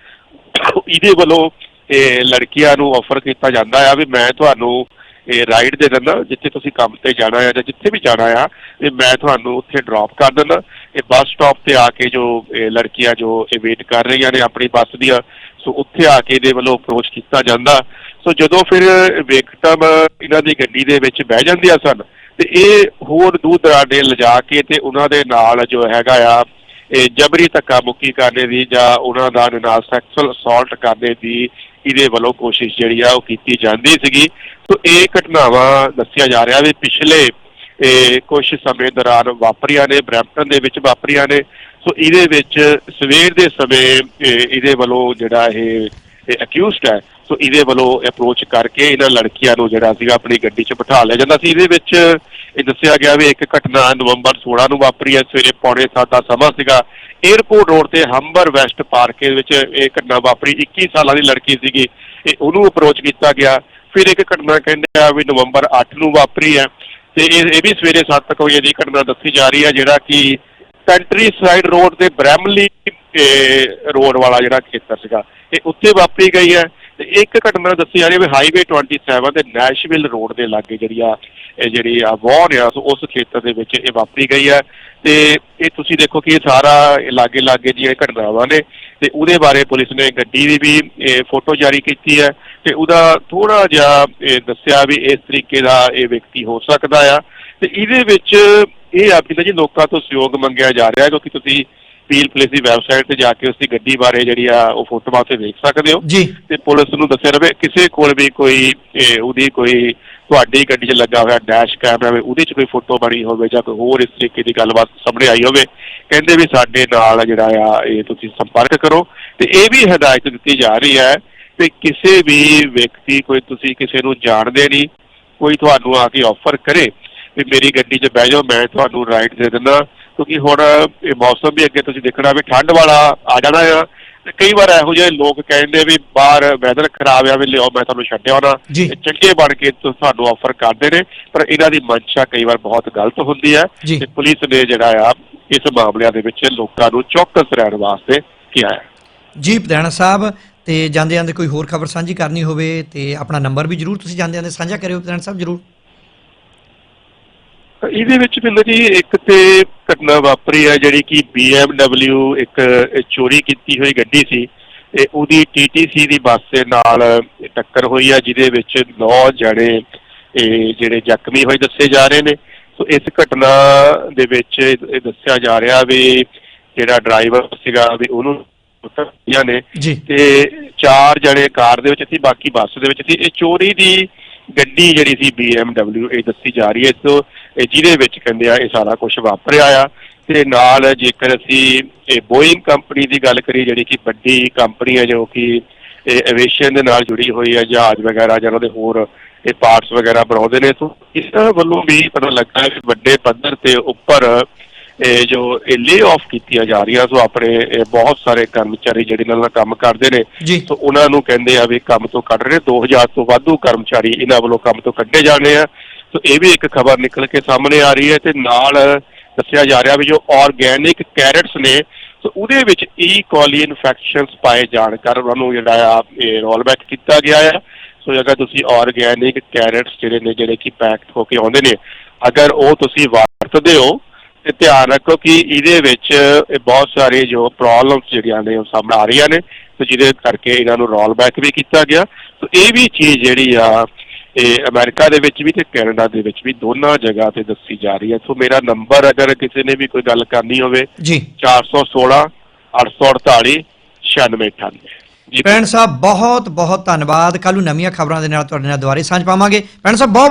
ਇਹਦੇ ਵੱਲੋਂ ਇਹ ਲੜਕੀਆਂ ਨੂੰ ਆਫਰ ਕੀਤਾ ਜਾਂਦਾ ਆ ਵੀ ਮੈਂ ਤੁਹਾਨੂੰ ਇਹ ਰਾਈਡ ਦੇ ਦਿੰਦਾ, ਜਿੱਥੇ ਤੁਸੀਂ ਕੰਮ ਤੇ ਜਾਣਾ ਆ ਜਾਂ ਜਿੱਥੇ ਵੀ ਜਾਣਾ ਆ ਇਹ ਮੈਂ ਤੁਹਾਨੂੰ ਉੱਥੇ ਡ੍ਰੌਪ ਕਰ ਦਿੰਦਾ। ਇਹ ਬੱਸ ਸਟਾਪ ਤੇ ਆ ਕੇ ਜੋ ਲੜਕੀਆਂ ਜੋ ਇਹ ਵੇਟ ਕਰ ਰਹੀਆਂ ਨੇ ਆਪਣੀ ਬੱਸ ਦੀਆਂ, ਸੋ ਉੱਥੇ ਆ ਕੇ ਇਹਦੇ ਵੱਲੋਂ ਅਪਰੋਚ ਕੀਤਾ ਜਾਂਦਾ। ਸੋ ਜਦੋਂ ਫਿਰ ਵਿਕਟਮ ਇਹਨਾਂ ਦੀ ਗੱਡੀ ਦੇ ਵਿੱਚ ਬਹਿ ਜਾਂਦੀਆਂ ਸਨ ਤੇ ਇਹ ਹੋਰ ਦੂਰ ਦਰਾਡੇ ਲਿਜਾ ਕੇ ਤੇ ਉਹਨਾਂ ਦੇ ਨਾਲ ਜੋ ਹੈਗਾ ਆ, ਇਹ ਜਬਰੀ ਧੱਕਾ ਮੁੱਕੀ ਕਰਨੇ ਦੀ ਜਾਂ ਉਹਨਾਂ ਦਾ ਨਾਲ ਸੈਕਸੁਅਲ ਅਸੌਲਟ ਕਰਨੇ ਦੀ ਇਹਦੇ ਵੱਲੋਂ ਕੋਸ਼ਿਸ਼ ਜਿਹੜੀ ਆ ਉਹ ਕੀਤੀ ਜਾਂਦੀ ਸੀਗੀ। ਸੋ ਇਹ ਘਟਨਾਵਾਂ ਦੱਸਿਆ ਜਾ ਰਿਹਾ ਵੀ ਪਿਛਲੇ, ਇਹ ਕੁਝ ਸਮੇਂ ਦੌਰਾਨ ਵਾਪਰੀਆਂ ਨੇ, ਬਰੈਂਪਟਨ ਦੇ ਵਿੱਚ ਵਾਪਰੀਆਂ ਨੇ। ਸੋ ਇਹਦੇ ਵਿੱਚ ਸਵੇਰ ਦੇ ਸਮੇਂ ਇਹਦੇ ਵੱਲੋਂ ਜਿਹੜਾ ਇਹ ਅਕਿਊਜ਼ਡ ਹੈ ਸੋ ਇਹਦੇ ਵੱਲੋਂ ਅਪਰੋਚ ਕਰਕੇ ਇਹਨਾਂ ਲੜਕੀਆਂ ਨੂੰ ਜਿਹੜਾ ਸੀਗਾ ਆਪਣੀ ਗੱਡੀ 'ਚ ਬਿਠਾ ਲਿਆ ਜਾਂਦਾ ਸੀ। ਇਹਦੇ ਵਿੱਚ ਇਹ ਦੱਸਿਆ ਗਿਆ ਵੀ ਇੱਕ ਘਟਨਾ ਨਵੰਬਰ 16 ਨੂੰ ਵਾਪਰੀ ਹੈ। ਸਵੇਰੇ ਪੌਣੇ ਸੱਤ ਦਾ ਸਮਾਂ ਸੀਗਾ। 에어ਪੋਰਟ ਰੋਡ ਤੇ ਹੰਬਰ ਵੈਸਟ ਪਾਰਕ ਦੇ ਵਿੱਚ ਇਹ ਘਟਨਾ ਵਾਪਰੀ। 21 ਸਾਲਾਂ ਦੀ ਲੜਕੀ ਸੀਗੀ। ਇਹ ਉਹਨੂੰ ਅਪਰੋਚ ਕੀਤਾ ਗਿਆ। ਫਿਰ ਇੱਕ ਘਟਨਾ ਕਹਿੰਦੇ ਆ ਵੀ ਨਵੰਬਰ 8 ਨੂੰ ਵਾਪਰੀ ਹੈ। ਤੇ ਇਹ ਇਹ ਵੀ ਸਵੇਰੇ 7 ਵਜੇ ਦੀ ਘਟਨਾ ਦੱਸੀ ਜਾ ਰਹੀ ਹੈ, ਜਿਹੜਾ ਕਿ ਕੰਟਰੀ ਸਾਈਡ ਰੋਡ ਤੇ ਬ੍ਰੈਮਲੀ ਰੋਡ ਵਾਲਾ ਜਿਹੜਾ ਖੇਤਰ ਸੀਗਾ। ਇਹ ਉੱਥੇ ਵਾਪਰੀ ਗਈ ਹੈ। ਤੇ ਇੱਕ ਘਟਨਾ ਦੱਸੀ ਜਾ ਰਹੀ ਹੈ ਵੀ ਹਾਈਵੇ 27 ਤੇ ਨੈਸ਼ਵਿਲ ਰੋਡ ਦੇ ਲਾਗੇ ਜਿਹੜੀ ਆ, ਇਹ ਜਿਹੜੀ ਆ ਵਾਰ ਆ ਉਸ ਖੇਤਰ ਦੇ ਵਿੱਚ ਇਹ ਵਾਪਰੀ ਗਈ ਹੈ। ਤੇ ਇਹ ਤੁਸੀਂ ਦੇਖੋ ਕਿ ਇਹ ਸਾਰਾ ਲਾਗੇ ਲਾਗੇ ਦੀਆਂ ਇਹ ਘਟਨਾਵਾਂ ਨੇ ਤੇ ਉਹਦੇ ਬਾਰੇ ਪੁਲਿਸ ਨੇ ਗੱਡੀ ਦੀ ਵੀ, ਇਹ ਫੋਟੋ ਜਾਰੀ ਕੀਤੀ ਹੈ ਤੇ ਉਹਦਾ ਥੋੜਾ ਜਿਹਾ ਇਹ ਦੱਸਿਆ ਵੀ ਇਸ ਤਰੀਕੇ ਦਾ ਇਹ ਵਿਅਕਤੀ ਹੋ ਸਕਦਾ ਆ। ਤੇ ਇਹਦੇ ਵਿੱਚ ਇਹ ਆ ਵੀ ਜੀ ਲੋਕਾਂ ਤੋਂ ਸਹਿਯੋਗ ਮੰਗਿਆ ਜਾ ਰਿਹਾ ਕਿਉਂਕਿ ਤੁਸੀਂ ਪੀਲ ਪੁਲਿਸ ਦੀ ਵੈਬਸਾਈਟ ਤੇ ਜਾ ਕੇ ਉਸ ਦੀ ਗੱਡੀ ਬਾਰੇ ਜਿਹੜੀ ਆ ਉਹ ਫੋਟੋਆਂ ਉੱਤੇ ਦੇਖ ਸਕਦੇ ਹੋ। ਜੀ। ਤੇ ਪੁਲਿਸ ਨੂੰ ਦੱਸਿਆ ਰਵੇ ਕਿਸੇ ਕੋਲ ਵੀ ਕੋਈ ਇਹ, ਉਹਦੀ ਕੋਈ ਤੁਹਾਡੀ ਗੱਡੀ 'ਚ ਲੱਗਾ ਹੋਇਆ ਡੈਸ਼ ਕੈਮਰਾ ਹੋਵੇ ਉਹਦੇ 'ਚ ਕੋਈ ਫੋਟੋ ਬਣੀ ਹੋਵੇ ਜਾਂ ਕੋਈ ਹੋਰ ਇਸ ਤਰੀਕੇ ਦੀ ਗੱਲਬਾਤ ਸਾਹਮਣੇ ਆਈ ਹੋਵੇ ਕਹਿੰਦੇ ਵੀ ਸਾਡੇ ਨਾਲ ਜਿਹੜਾ ਆ ਇਹ ਤੁਸੀਂ ਸੰਪਰਕ ਕਰੋ। ਤੇ ਇਹ ਵੀ ਹਦਾਇਤ ਦਿੱਤੀ ਜਾ ਰਹੀ ਹੈ ਕਿ ਕਿਸੇ ਵੀ ਵਿਅਕਤੀ ਕੋਈ ਤੁਸੀਂ ਕਿਸੇ ਨੂੰ ਜਾਣਦੇ ਨਹੀਂ ਕੋਈ ਤੁਹਾਨੂੰ ਆ ਕੇ ਆਫਰ ਕਰੇ ਵੀ ਮੇਰੀ ਗੱਡੀ 'ਚ ਬਹਿ ਜਾਓ ਮੈਂ ਤੁਹਾਨੂੰ ਰਾਈਡ ਦੇ ਦਿੰਦਾ। ਕਿਉਂਕਿ ਹੁਣ ਇਹ ਮੌਸਮ ਵੀ ਅੱਗੇ ਤੁਸੀਂ ਦੇਖਣਾ ਵੀ ਠੰਡ ਵਾਲਾ ਆ ਜਾਣਾ ਤੇ ਕਈ ਵਾਰ ਇਹੋ ਜਿਹੇ ਲੋਕ ਕਹਿੰਦੇ ਵੀ ਬਾਹਰ ਵੈਦਰ ਖਰਾਬ ਆ ਵੀ ਲਿਓ ਮੈਂ ਤੁਹਾਨੂੰ ਛੱਡਿਆ ਹੋਣਾ ਚੰਗੇ ਬਣ ਕੇ ਤੁਹਾਨੂੰ ਆਫਰ ਕਰਦੇ ਨੇ ਪਰ ਇਹਨਾਂ ਦੀ ਮਨਸ਼ਾ ਕਈ ਵਾਰ ਬਹੁਤ ਗਲਤ ਹੁੰਦੀ ਹੈ। ਤੇ ਪੁਲਿਸ ਨੇ ਜਿਹੜਾ ਆ ਇਸ ਮਾਮਲਿਆਂ ਦੇ ਵਿੱਚ ਲੋਕਾਂ ਨੂੰ ਚੌਕਸ ਰਹਿਣ ਵਾਸਤੇ ਕਿਹਾ ਹੈ। ਜੀ ਪਧਾਣਾ ਸਾਹਿਬ ਤੇ ਜਾਂਦੇ ਜਾਂਦੇ ਕੋਈ ਹੋਰ ਖਬਰ ਸਾਂਝੀ ਕਰਨੀ ਹੋਵੇ ਤੇ ਆਪਣਾ ਨੰਬਰ ਵੀ ਜਰੂਰ ਤੁਸੀਂ ਜਾਂਦੇ ਜਾਂਦੇ ਸਾਂਝਾ ਕਰਿਓ ਪਧਾਣਾ ਸਾਹਿਬ ਜਰੂਰ। ਇਹਦੇ ਵਿੱਚ ਬਿੰਦਰ ਜੀ ਇੱਕ ਤੇ ਘਟਨਾ ਵਾਪਰੀ ਹੈ ਜਿਹੜੀ ਕਿ BMW ਇੱਕ ਚੋਰੀ ਕੀਤੀ ਹੋਈ ਗੱਡੀ ਸੀ ਤੇ ਉਹਦੀ TTC ਦੀ ਬੱਸ ਦੇ ਨਾਲ ਟੱਕਰ ਹੋਈ ਹੈ ਜਿਹਦੇ ਵਿੱਚ 9 ਜਣੇ ਇਹ ਜਿਹੜੇ ਜ਼ਖਮੀ ਹੋਏ ਦੱਸੇ ਜਾ ਰਹੇ ਨੇ। ਸੋ ਇਸ ਘਟਨਾ ਦੇ ਵਿੱਚ ਇਹ ਦੱਸਿਆ ਜਾ ਰਿਹਾ ਵੀ ਜਿਹੜਾ ਡਰਾਈਵਰ ਸੀਗਾ ਵੀ ਉਹਨੂੰ ਉਤਰਿਆ ਨੇ ਤੇ ਚਾਰ ਜਣੇ ਕਾਰ ਦੇ ਵਿੱਚ ਸੀ ਬਾਕੀ ਬੱਸ ਦੇ ਵਿੱਚ ਸੀ। ਇਹ ਚੋਰੀ ਦੀ ਗੱਡੀ ਜਿਹੜੀ ਸੀ BMW ਇਹ ਦੱਸੀ ਜਾ ਰਹੀ ਹੈ। ਸੋ ਜਿਹਦੇ ਵਿੱਚ ਕਹਿੰਦੇ ਆ, ਇਹ ਸਾਰਾ ਕੁਝ ਵਾਪਰਿਆ ਆ। ਤੇ ਨਾਲ ਜੇਕਰ ਅਸੀਂ ਇਹ ਬੋਇੰਗ ਕੰਪਨੀ ਦੀ ਗੱਲ ਕਰੀਏ, ਜਿਹੜੀ ਕਿ ਵੱਡੀ ਕੰਪਨੀ ਹੈ, ਜੋ ਕਿ ਇਹ ਐਵੀਏਸ਼ਨ ਦੇ ਨਾਲ ਜੁੜੀ ਹੋਈ ਹੈ, ਜਹਾਜ਼ ਵਗੈਰਾ ਜਾਂ ਉਹਦੇ ਹੋਰ ਇਹ ਪਾਰਟਸ ਵਗੈਰਾ ਬਣਾਉਂਦੇ ਨੇ ਸੋ ਇਸ ਵੱਲੋਂ ਵੀ ਪਤਾ ਲੱਗਦਾ ਹੈ ਕਿ ਵੱਡੇ ਪੱਧਰ ਤੇ ਉੱਪਰ ਜੋ ਇਹ ਲੇ ਆਫ ਕੀਤੀਆਂ ਜਾ ਰਹੀਆਂ ਸੋ ਆਪਣੇ ਬਹੁਤ ਸਾਰੇ ਕਰਮਚਾਰੀ ਜਿਹੜੇ ਇਹਨਾਂ ਨਾਲ ਕੰਮ ਕਰਦੇ ਨੇ ਸੋ ਉਹਨਾਂ ਨੂੰ ਕਹਿੰਦੇ ਆ ਵੀ ਕੰਮ ਤੋਂ ਕੱਢ ਰਹੇ 2000 ਤੋਂ ਵਾਧੂ ਕਰਮਚਾਰੀ ਇਹਨਾਂ ਵੱਲੋਂ ਕੰਮ ਤੋਂ ਕੱਢੇ ਜਾਣੇ ਆ। ਸੋ ਇਹ ਵੀ ਇੱਕ ਖਬਰ ਨਿਕਲ ਕੇ ਸਾਹਮਣੇ ਆ ਰਹੀ ਹੈ ਤੇ ਨਾਲ ਦੱਸਿਆ ਜਾ ਰਿਹਾ ਵੀ ਜੋ ਆਰਗੇਨਿਕ ਕੈਰਟਸ ਨੇ ਸੋ ਉਹਦੇ ਵਿੱਚ ਈ ਕੋਲੀ ਇਨਫੈਕਸ਼ਨਸ ਪਾਏ ਜਾਣ ਕਰ ਉਹਨਾਂ ਨੂੰ ਜਿਹੜਾ ਆ ਇਹ ਰੋਲਬੈਕ ਕੀਤਾ ਗਿਆ ਹੈ ਸੋ ਅਗਰ ਤੁਸੀਂ ਆਰਗੇਨਿਕ ਕੈਰਟਸ ਜਿਹੜੇ ਨੇ ਜਿਹੜੇ ਕਿ ਪੈਕਡ ਹੋ ਕੇ ਆਉਂਦੇ ਨੇ ਅਗਰ ਉਹ ਤੁਸੀਂ ਵਰਤਦੇ ਹੋ ਤੇ ਧਿਆਨ ਰੱਖੋ ਕਿ ਇਹਦੇ ਵਿੱਚ ਇਹ ਬਹੁਤ ਸਾਰੇ ਜੋ ਪ੍ਰੋਬਲਮਸ ਜਿਹੜੀਆਂ ਨੇ ਉਹ ਸਾਹਮਣੇ ਆ ਰਹੀਆਂ ਨੇ ਤੇ ਜਿਹਦੇ ਕਰਕੇ ਇਹਨਾਂ ਨੂੰ ਰੋਲ ਬੈਕ ਵੀ ਕੀਤਾ ਗਿਆ। ਸੋ ਇਹ ਵੀ ਚੀਜ਼ ਜਿਹੜੀ ਆ ਇਹ ਅਮਰੀਕਾ ਦੇ ਵਿੱਚ ਵੀ ਤੇ ਕੈਨੇਡਾ ਦੇ ਵਿੱਚ ਵੀ ਦੋਨਾਂ ਜਗ੍ਹਾ ਤੇ ਦੱਸੀ ਜਾ ਰਹੀ ਹੈ। ਸੋ ਮੇਰਾ ਨੰਬਰ ਅਗਰ ਕਿਸੇ ਨੇ ਵੀ ਕੋਈ ਗੱਲ ਕਰਨੀ ਹੋਵੇ ਜੀ। 416 848 9698 ਜੀ। ਪੈਣ ਸਾਹਿਬ ਬਹੁਤ ਬਹੁਤ ਧੰਨਵਾਦ। ਕੱਲ ਨੂੰ ਨਵੀਆਂ ਖਬਰਾਂ ਦੇ ਨਾਲ ਤੁਹਾਡੇ ਨਾਲ ਦੁਬਾਰੇ ਸਾਂਝ ਪਾਵਾਂਗੇ। ਪੈਣ ਸਾਹਿਬ ਬਹੁਤ